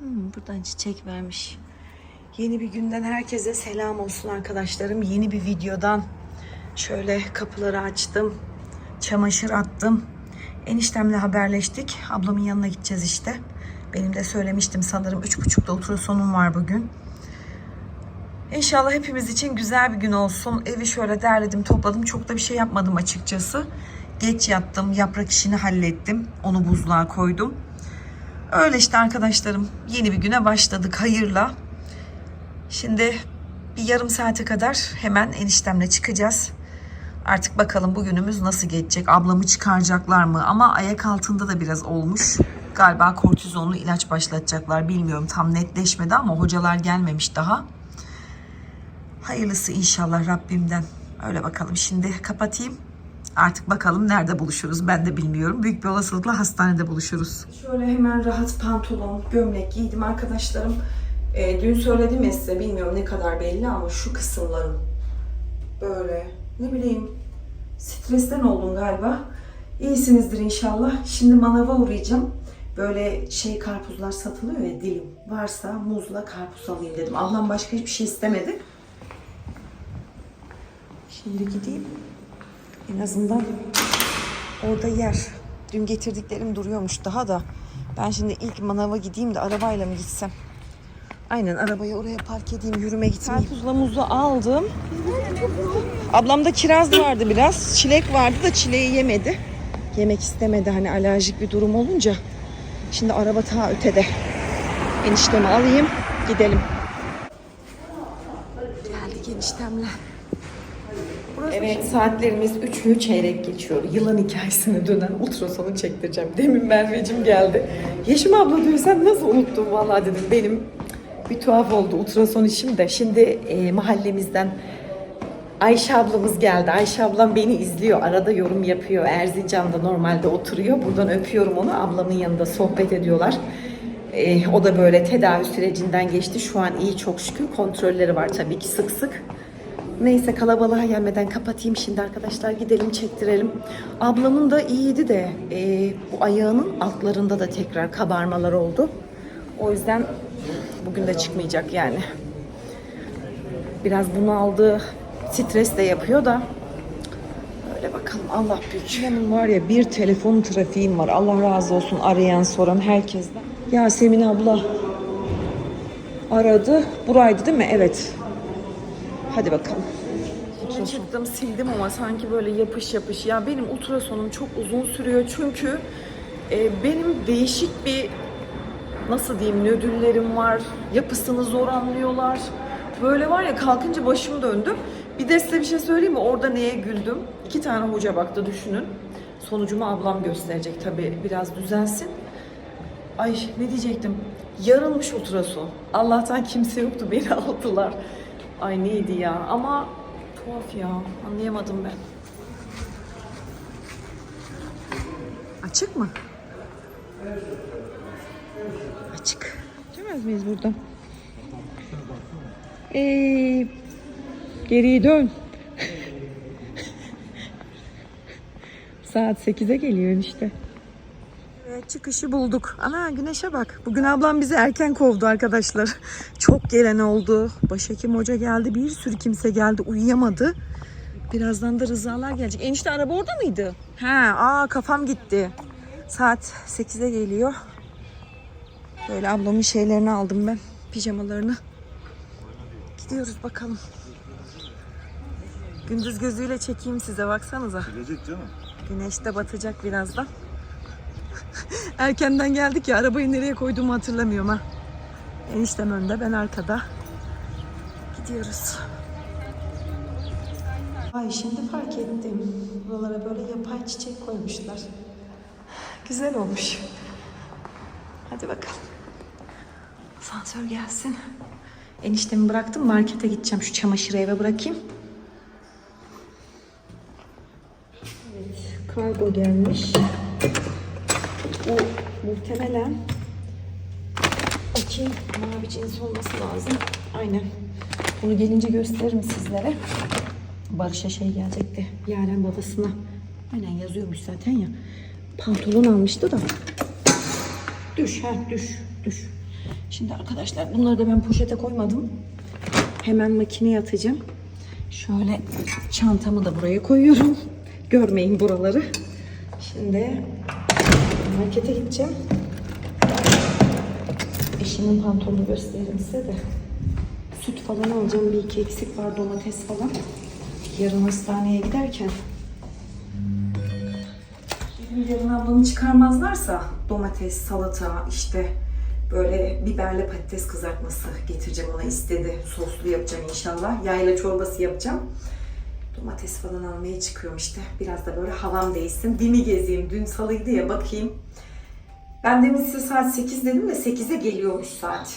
Hmm, buradan çiçek vermiş. Yeni bir günden herkese selam olsun arkadaşlarım. Yeni bir videodan şöyle kapıları açtım. Çamaşır attım. Eniştemle haberleştik. Ablamın yanına gideceğiz işte. Benim de söylemiştim sanırım. Üç buçukta ultrasonum var bugün. İnşallah hepimiz için güzel bir gün olsun. Evi şöyle derledim, topladım. Çok da bir şey yapmadım açıkçası. Geç yattım, yaprak işini hallettim. Onu buzluğa koydum. Öyle işte arkadaşlarım. Yeni bir güne başladık hayırla. Şimdi bir yarım saate kadar hemen eniştemle çıkacağız. Artık bakalım bugünümüz nasıl geçecek. Ablamı çıkaracaklar mı? Ama ayak altında da biraz olmuş. Galiba kortizonlu ilaç başlatacaklar. Bilmiyorum tam netleşmedi ama hocalar gelmemiş daha. Hayırlısı inşallah Rabbimden. Öyle bakalım. Şimdi kapatayım. Artık bakalım nerede buluşuruz ben de bilmiyorum. Büyük bir olasılıkla hastanede buluşuruz. Şöyle hemen rahat pantolon, gömlek giydim arkadaşlarım. Ee, dün söyledim ya size bilmiyorum ne kadar belli ama şu kısımlarım böyle ne bileyim stresten oldum galiba. İyisinizdir inşallah. Şimdi manava uğrayacağım. Böyle şey karpuzlar satılıyor ya dilim. Varsa muzla karpuz alayım dedim. Ablam başka hiçbir şey istemedi. Şimdi gideyim. En azından orada yer. Dün getirdiklerim duruyormuş daha da. Ben şimdi ilk manava gideyim de arabayla mı gitsem? Aynen arabayı oraya park edeyim yürüme gitmeyeyim. Karpuzla muzu aldım. Ablamda kiraz vardı biraz. Çilek vardı da çileği yemedi. Yemek istemedi hani alerjik bir durum olunca. Şimdi araba ta ötede. Eniştemi alayım gidelim. Geldik eniştemle. Evet saatlerimiz 3'ü çeyrek geçiyor. Yılan hikayesine dönen ultrasonu çektireceğim. Demin Merveciğim geldi. Yeşim abla diyor sen nasıl unuttun vallahi dedim. Benim bir tuhaf oldu ultrason işim de. Şimdi e, mahallemizden Ayşe ablamız geldi. Ayşe ablam beni izliyor. Arada yorum yapıyor. Erzincan'da normalde oturuyor. Buradan öpüyorum onu. Ablamın yanında sohbet ediyorlar. E, o da böyle tedavi sürecinden geçti. Şu an iyi çok şükür. Kontrolleri var tabii ki sık sık. Neyse kalabalığa gelmeden kapatayım şimdi arkadaşlar gidelim çektirelim. Ablamın da iyiydi de e, bu ayağının altlarında da tekrar kabarmalar oldu. O yüzden bugün de çıkmayacak yani. Biraz bunu aldı stres de yapıyor da öyle bakalım Allah büyük. Benim var ya bir telefon trafiğim var. Allah razı olsun arayan soran herkesten. Yasemin abla aradı. Buraydı değil mi? Evet. Hadi bakalım. Çıktım sildim ama sanki böyle yapış yapış. Ya benim ultrasonum çok uzun sürüyor çünkü e, benim değişik bir nasıl diyeyim nödüllerim var. Yapısını zor anlıyorlar. Böyle var ya kalkınca başım döndü. Bir de size bir şey söyleyeyim mi? Orada neye güldüm? İki tane hoca baktı düşünün. Sonucumu ablam gösterecek tabii biraz düzelsin. Ay ne diyecektim? Yarılmış ultrason. Allah'tan kimse yoktu beni aldılar. Ay neydi ya ama tuhaf ya anlayamadım ben. Açık mı? Açık. Geçemez miyiz buradan? Ee, geriye dön. Saat 8'e geliyor işte. Evet çıkışı bulduk. Ana güneşe bak. Bugün ablam bizi erken kovdu arkadaşlar. Çok gelen oldu. Başhekim hoca geldi. Bir sürü kimse geldi. Uyuyamadı. Birazdan da rızalar gelecek. Enişte araba orada mıydı? Ha, aa kafam gitti. Saat 8'e geliyor. Böyle ablamın şeylerini aldım ben. Pijamalarını. Gidiyoruz bakalım. Gündüz gözüyle çekeyim size baksanıza. Gelecek canım. Güneş de batacak birazdan. Erkenden geldik ya arabayı nereye koyduğumu hatırlamıyorum ha. Eniştem önde ben arkada. Gidiyoruz. Ay şimdi fark ettim. Buralara böyle yapay çiçek koymuşlar. Güzel olmuş. Hadi bakalım. Asansör gelsin. Eniştemi bıraktım markete gideceğim. Şu çamaşırı eve bırakayım. Evet, kargo gelmiş. Bu muhtemelen bakayım mavi cins olması lazım. Aynen. Bunu gelince gösteririm sizlere. Barış'a şey gelecekti. Yaren babasına. Aynen yazıyormuş zaten ya. Pantolon almıştı da. Düş ha düş düş. Şimdi arkadaşlar bunları da ben poşete koymadım. Hemen makineye atacağım. Şöyle çantamı da buraya koyuyorum. Görmeyin buraları. Şimdi markete gideceğim. Eşimin pantolonunu göstereyim size de. Süt falan alacağım. Bir iki eksik var domates falan. Yarın hastaneye giderken. Dedim yarın ablamı çıkarmazlarsa domates, salata, işte böyle biberli patates kızartması getireceğim ona istedi. Soslu yapacağım inşallah. Yayla çorbası yapacağım. Domates falan almaya çıkıyorum işte. Biraz da böyle havam değişsin. Bimi gezeyim. Dün salıydı ya bakayım. Ben demin size saat 8 dedim de 8'e geliyormuş saat.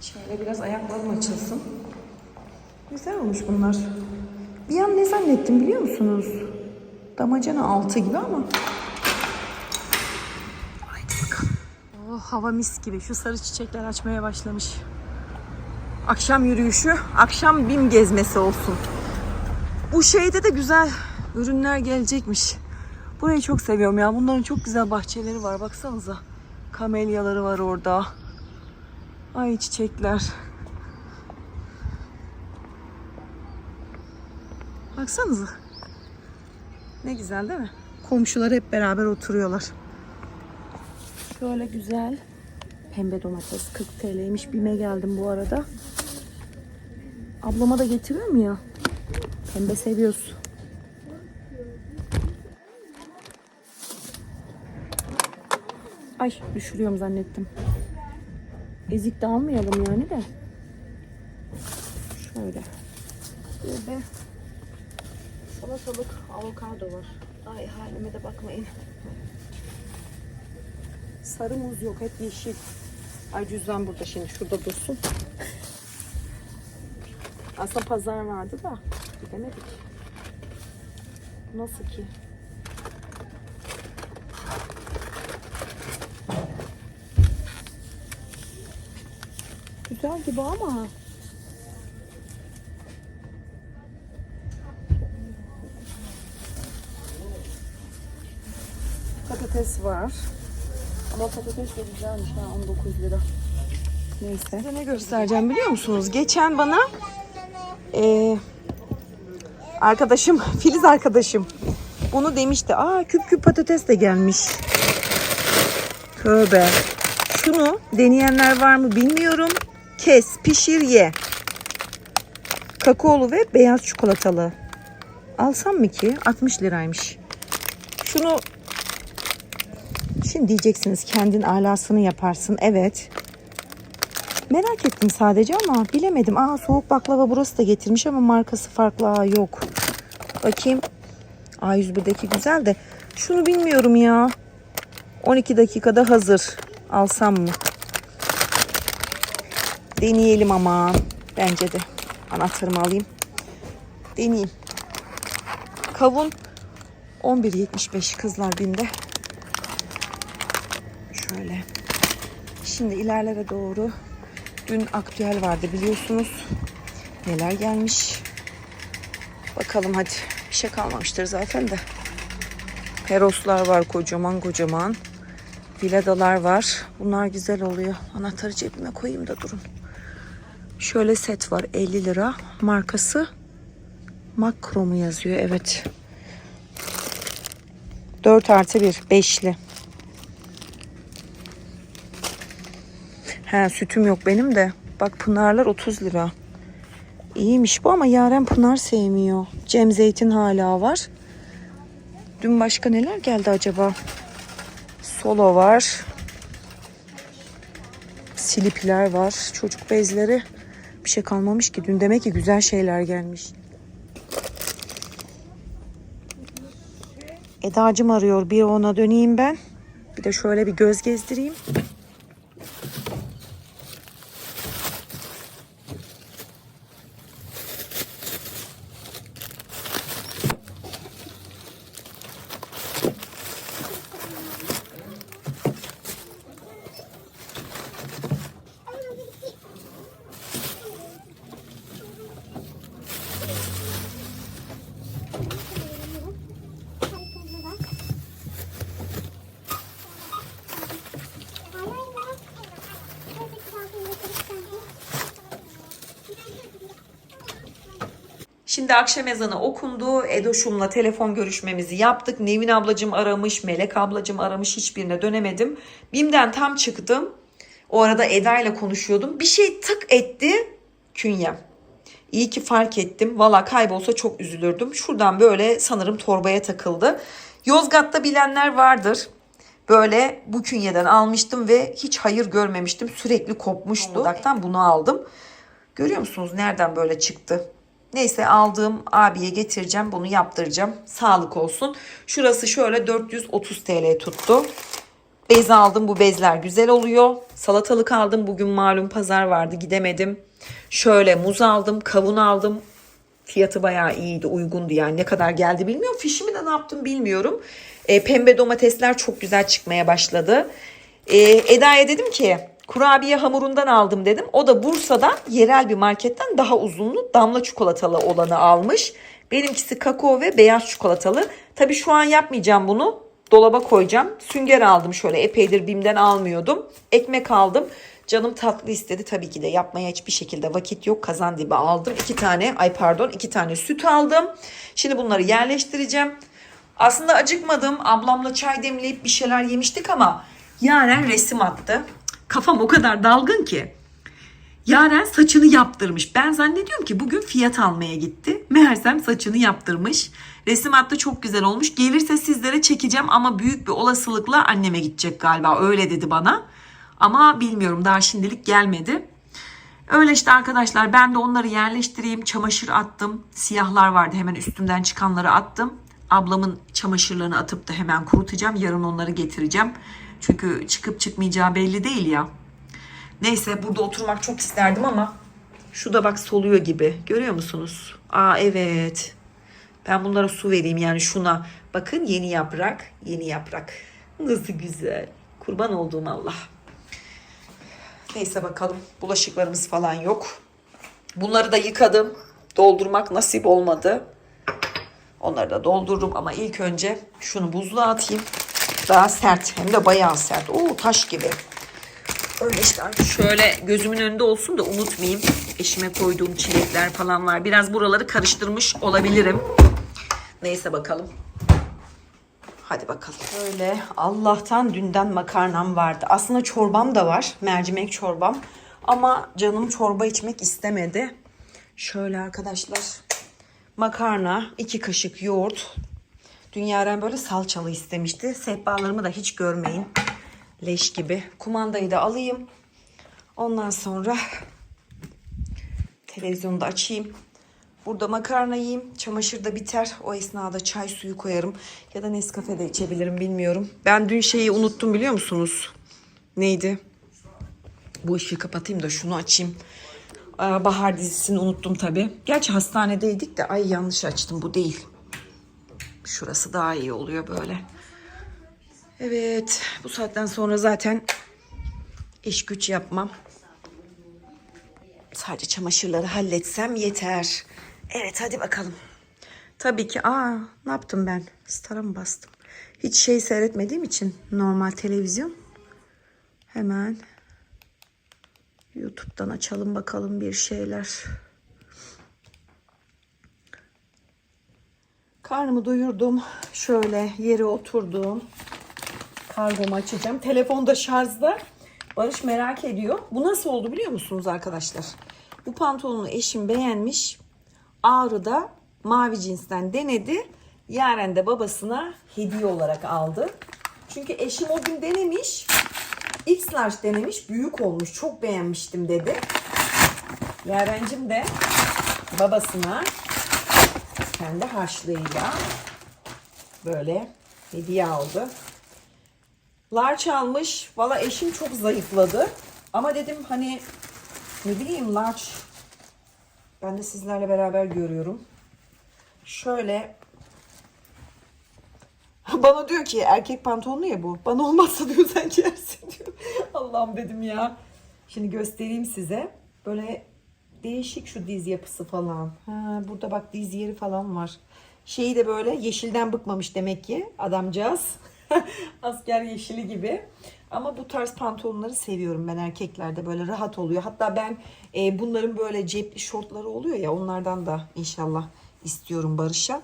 Şöyle biraz ayaklarım açılsın. Güzel olmuş bunlar. Bir an ne zannettim biliyor musunuz? Damacana altı gibi ama. Haydi bakalım. Oh, hava mis gibi. Şu sarı çiçekler açmaya başlamış. Akşam yürüyüşü, akşam bim gezmesi olsun. Bu şeyde de güzel ürünler gelecekmiş. Burayı çok seviyorum ya. Bunların çok güzel bahçeleri var. Baksanıza. Kamelyaları var orada. Ay çiçekler. Baksanıza. Ne güzel değil mi? Komşular hep beraber oturuyorlar. Şöyle güzel. Pembe domates 40 TL'ymiş. Bime geldim bu arada. Ablama da getiriyorum ya. Pembe seviyoruz. Ay düşürüyorum zannettim. Ezik de almayalım yani de. Şöyle. Bir de salatalık avokado var. Ay halime de bakmayın. Sarı muz yok hep yeşil. Ay cüzdan burada şimdi şurada dursun. Aslında pazar vardı da gidemedik. Nasıl ki? Güzel gibi ama. Patates var. Ama patates de güzelmiş ha 19 lira. Neyse. Size ne göstereceğim biliyor musunuz? Geçen bana eee, arkadaşım, Filiz arkadaşım bunu demişti. Aa küp küp patates de gelmiş. Tövbe. Şunu deneyenler var mı bilmiyorum. Kes, pişir, ye. Kakaolu ve beyaz çikolatalı. Alsam mı ki? 60 liraymış. Şunu Şimdi diyeceksiniz kendin alasını yaparsın. Evet. Merak ettim sadece ama bilemedim. Aa soğuk baklava burası da getirmiş ama markası farklı. Aa yok. Bakayım. A101'deki güzel de şunu bilmiyorum ya. 12 dakikada hazır. Alsam mı? Deneyelim ama. Bence de. Anahtarımı alayım. Deneyeyim. Kavun 11.75 kızlar binde. Şöyle. Şimdi ilerlere doğru dün aktüel vardı biliyorsunuz. Neler gelmiş. Bakalım hadi. Bir şey kalmamıştır zaten de. Peroslar var kocaman kocaman. Viladalar var. Bunlar güzel oluyor. Anahtarı cebime koyayım da durun. Şöyle set var 50 lira. Markası Makro mu yazıyor? Evet. 4 artı 1. Beşli. He sütüm yok benim de. Bak pınarlar 30 lira. İyiymiş bu ama Yaren pınar sevmiyor. Cem zeytin hala var. Dün başka neler geldi acaba? Solo var. Silipiler var. Çocuk bezleri. Bir şey kalmamış ki. Dün demek ki güzel şeyler gelmiş. Edacım arıyor. Bir ona döneyim ben. Bir de şöyle bir göz gezdireyim. Şimdi akşam ezanı okundu. Edoşum'la telefon görüşmemizi yaptık. Nevin ablacım aramış, Melek ablacım aramış. Hiçbirine dönemedim. BİM'den tam çıktım. O arada Eda ile konuşuyordum. Bir şey tık etti. Künyem. İyi ki fark ettim. Valla kaybolsa çok üzülürdüm. Şuradan böyle sanırım torbaya takıldı. Yozgat'ta bilenler vardır. Böyle bu künyeden almıştım ve hiç hayır görmemiştim. Sürekli kopmuştu. Yozgat'tan bunu aldım. Görüyor musunuz nereden böyle çıktı? Neyse aldığım abiye getireceğim. Bunu yaptıracağım. Sağlık olsun. Şurası şöyle 430 TL tuttu. Bez aldım. Bu bezler güzel oluyor. Salatalık aldım. Bugün malum pazar vardı. Gidemedim. Şöyle muz aldım. Kavun aldım. Fiyatı bayağı iyiydi. Uygundu yani. Ne kadar geldi bilmiyorum. Fişimi de ne yaptım bilmiyorum. E, pembe domatesler çok güzel çıkmaya başladı. E, Eda'ya dedim ki kurabiye hamurundan aldım dedim. O da Bursa'dan yerel bir marketten daha uzunlu damla çikolatalı olanı almış. Benimkisi kakao ve beyaz çikolatalı. Tabii şu an yapmayacağım bunu. Dolaba koyacağım. Sünger aldım şöyle epeydir Bim'den almıyordum. Ekmek aldım. Canım tatlı istedi tabii ki de yapmaya hiçbir şekilde vakit yok. Kazan dibi aldım. iki tane ay pardon iki tane süt aldım. Şimdi bunları yerleştireceğim. Aslında acıkmadım. Ablamla çay demleyip bir şeyler yemiştik ama Yaren resim attı. Kafam o kadar dalgın ki. Yaren saçını yaptırmış. Ben zannediyorum ki bugün fiyat almaya gitti. Meğersem saçını yaptırmış. Resim attı çok güzel olmuş. Gelirse sizlere çekeceğim ama büyük bir olasılıkla anneme gidecek galiba. Öyle dedi bana. Ama bilmiyorum daha şimdilik gelmedi. Öyle işte arkadaşlar ben de onları yerleştireyim. Çamaşır attım. Siyahlar vardı hemen üstümden çıkanları attım. Ablamın çamaşırlarını atıp da hemen kurutacağım. Yarın onları getireceğim. Çünkü çıkıp çıkmayacağı belli değil ya. Neyse burada oturmak çok isterdim ama şu da bak soluyor gibi. Görüyor musunuz? Aa evet. Ben bunlara su vereyim yani şuna. Bakın yeni yaprak, yeni yaprak. Nasıl güzel. Kurban olduğum Allah. Neyse bakalım. Bulaşıklarımız falan yok. Bunları da yıkadım. Doldurmak nasip olmadı. Onları da doldururum ama ilk önce şunu buzluğa atayım. Daha sert hem de bayağı sert. Oo taş gibi. Öyle işte şöyle gözümün önünde olsun da unutmayayım. Eşime koyduğum çilekler falan var. Biraz buraları karıştırmış olabilirim. Neyse bakalım. Hadi bakalım. Böyle Allah'tan dünden makarnam vardı. Aslında çorbam da var. Mercimek çorbam. Ama canım çorba içmek istemedi. Şöyle arkadaşlar. Makarna, iki kaşık yoğurt. Dünyaren böyle salçalı istemişti. Sehpalarımı da hiç görmeyin. Leş gibi. Kumandayı da alayım. Ondan sonra televizyonu da açayım. Burada makarna yiyeyim. Çamaşır da biter. O esnada çay suyu koyarım. Ya da Nescafe de içebilirim bilmiyorum. Ben dün şeyi unuttum biliyor musunuz? Neydi? Bu ışığı kapatayım da şunu açayım. Bahar dizisini unuttum tabii. Gerçi hastanedeydik de ay yanlış açtım bu değil. Şurası daha iyi oluyor böyle. Evet bu saatten sonra zaten iş güç yapmam. Sadece çamaşırları halletsem yeter. Evet hadi bakalım. Tabii ki aa ne yaptım ben? Star'a mı bastım? Hiç şey seyretmediğim için normal televizyon. Hemen YouTube'dan açalım bakalım bir şeyler. Karnımı doyurdum. Şöyle yere oturdum. Kargomu açacağım. Telefonda şarjda. Barış merak ediyor. Bu nasıl oldu biliyor musunuz arkadaşlar? Bu pantolonu eşim beğenmiş. Ağrı'da mavi cinsten denedi. Yaren de babasına hediye olarak aldı. Çünkü eşim o gün denemiş. X large denemiş. Büyük olmuş. Çok beğenmiştim dedi. Yarencim de babasına kendi harçlığıyla böyle hediye aldı. Large almış. Valla eşim çok zayıfladı. Ama dedim hani ne bileyim large ben de sizlerle beraber görüyorum. Şöyle bana diyor ki erkek pantolonu ya bu. Bana olmazsa diyor sen giyersin diyor. Allah'ım dedim ya. Şimdi göstereyim size. Böyle değişik şu diz yapısı falan. Ha, burada bak diz yeri falan var. Şeyi de böyle yeşilden bıkmamış demek ki adamcağız. Asker yeşili gibi. Ama bu tarz pantolonları seviyorum ben erkeklerde böyle rahat oluyor. Hatta ben e, bunların böyle cepli şortları oluyor ya onlardan da inşallah istiyorum Barış'a.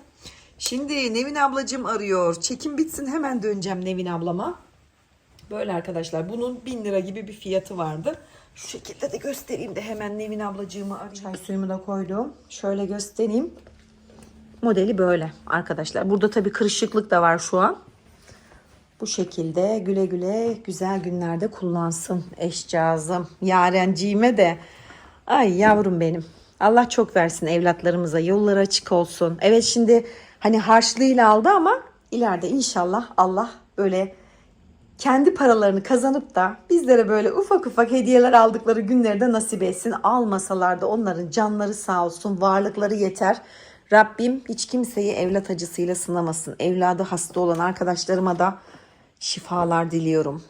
Şimdi Nevin ablacığım arıyor. Çekim bitsin hemen döneceğim Nevin ablama. Böyle arkadaşlar bunun 1000 lira gibi bir fiyatı vardı. Şu şekilde de göstereyim de hemen Nevin ablacığımı arayayım. Çay suyumu da koydum. Şöyle göstereyim. Modeli böyle arkadaşlar. Burada tabii kırışıklık da var şu an. Bu şekilde güle güle güzel günlerde kullansın eşcağızım. Yarenciğime de. Ay yavrum benim. Allah çok versin evlatlarımıza. Yolları açık olsun. Evet şimdi hani harçlığıyla aldı ama ileride inşallah Allah böyle kendi paralarını kazanıp da bizlere böyle ufak ufak hediyeler aldıkları günleri de nasip etsin. Almasalar da onların canları sağ olsun, varlıkları yeter. Rabbim hiç kimseyi evlat acısıyla sınamasın. Evladı hasta olan arkadaşlarıma da şifalar diliyorum.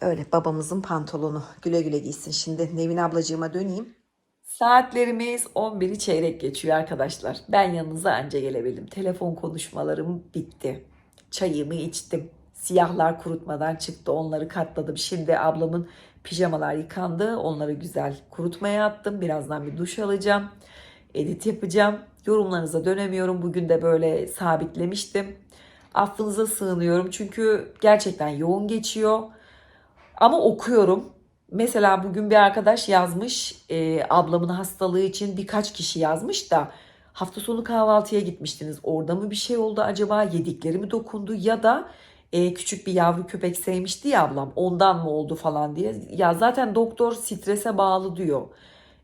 Öyle babamızın pantolonu güle güle giysin. Şimdi Nevin ablacığıma döneyim. Saatlerimiz 11'i çeyrek geçiyor arkadaşlar. Ben yanınıza anca gelebildim. Telefon konuşmalarım bitti. Çayımı içtim. Siyahlar kurutmadan çıktı. Onları katladım. Şimdi ablamın pijamalar yıkandı. Onları güzel kurutmaya attım. Birazdan bir duş alacağım. Edit yapacağım. Yorumlarınıza dönemiyorum. Bugün de böyle sabitlemiştim. Affınıza sığınıyorum. Çünkü gerçekten yoğun geçiyor. Ama okuyorum. Mesela bugün bir arkadaş yazmış e, ablamın hastalığı için birkaç kişi yazmış da hafta sonu kahvaltıya gitmiştiniz. Orada mı bir şey oldu acaba yedikleri mi dokundu ya da e, küçük bir yavru köpek sevmişti ya ablam ondan mı oldu falan diye. Ya zaten doktor strese bağlı diyor.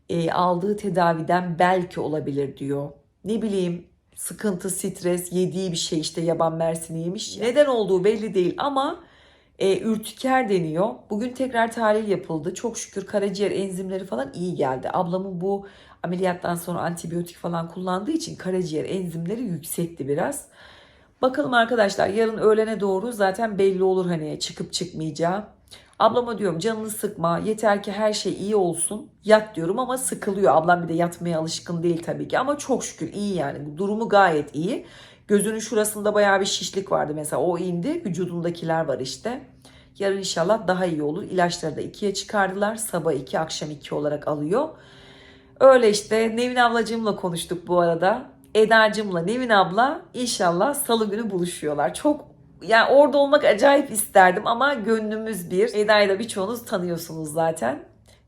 E, aldığı tedaviden belki olabilir diyor. Ne bileyim sıkıntı, stres, yediği bir şey işte yaban mersini yemiş. Neden olduğu belli değil ama e, ürtiker deniyor. Bugün tekrar tahlil yapıldı. Çok şükür karaciğer enzimleri falan iyi geldi. Ablamın bu ameliyattan sonra antibiyotik falan kullandığı için karaciğer enzimleri yüksekti biraz. Bakalım arkadaşlar yarın öğlene doğru zaten belli olur hani çıkıp çıkmayacağı. Ablama diyorum canını sıkma yeter ki her şey iyi olsun yat diyorum ama sıkılıyor. Ablam bir de yatmaya alışkın değil tabii ki ama çok şükür iyi yani durumu gayet iyi. Gözünün şurasında bayağı bir şişlik vardı mesela o indi vücudundakiler var işte. Yarın inşallah daha iyi olur. İlaçları da ikiye çıkardılar. Sabah iki akşam iki olarak alıyor. Öyle işte Nevin ablacığımla konuştuk bu arada. Eda'cığımla Nevin abla inşallah salı günü buluşuyorlar. Çok yani orada olmak acayip isterdim ama gönlümüz bir. Eda'yı da birçoğunuz tanıyorsunuz zaten.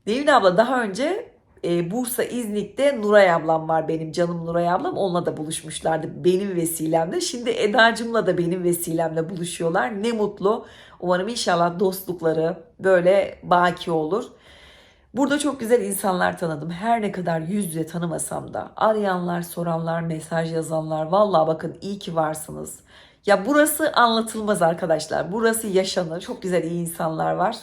Nevin abla daha önce e, Bursa İznik'te Nuray ablam var benim canım Nuray ablam. Onunla da buluşmuşlardı benim vesilemle. Şimdi Eda'cığımla da benim vesilemle buluşuyorlar. Ne mutlu. Umarım inşallah dostlukları böyle baki olur. Burada çok güzel insanlar tanıdım. Her ne kadar yüz yüze tanımasam da arayanlar, soranlar, mesaj yazanlar. Vallahi bakın iyi ki varsınız. Ya burası anlatılmaz arkadaşlar. Burası yaşanır. Çok güzel iyi insanlar var.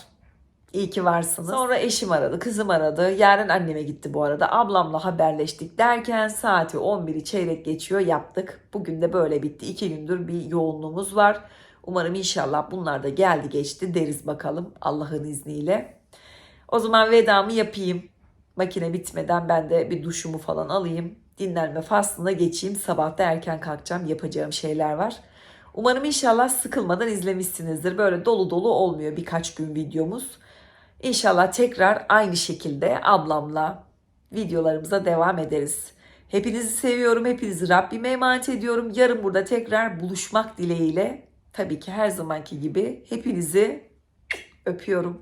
İyi ki varsınız. Sonra eşim aradı, kızım aradı. Yarın anneme gitti bu arada. Ablamla haberleştik derken saati 11'i çeyrek geçiyor yaptık. Bugün de böyle bitti. İki gündür bir yoğunluğumuz var. Umarım inşallah bunlar da geldi geçti deriz bakalım Allah'ın izniyle. O zaman vedamı yapayım. Makine bitmeden ben de bir duşumu falan alayım. Dinlenme faslına geçeyim. Sabah da erken kalkacağım. Yapacağım şeyler var. Umarım inşallah sıkılmadan izlemişsinizdir. Böyle dolu dolu olmuyor birkaç gün videomuz. İnşallah tekrar aynı şekilde ablamla videolarımıza devam ederiz. Hepinizi seviyorum. Hepinizi Rabbime emanet ediyorum. Yarın burada tekrar buluşmak dileğiyle. Tabii ki her zamanki gibi hepinizi öpüyorum.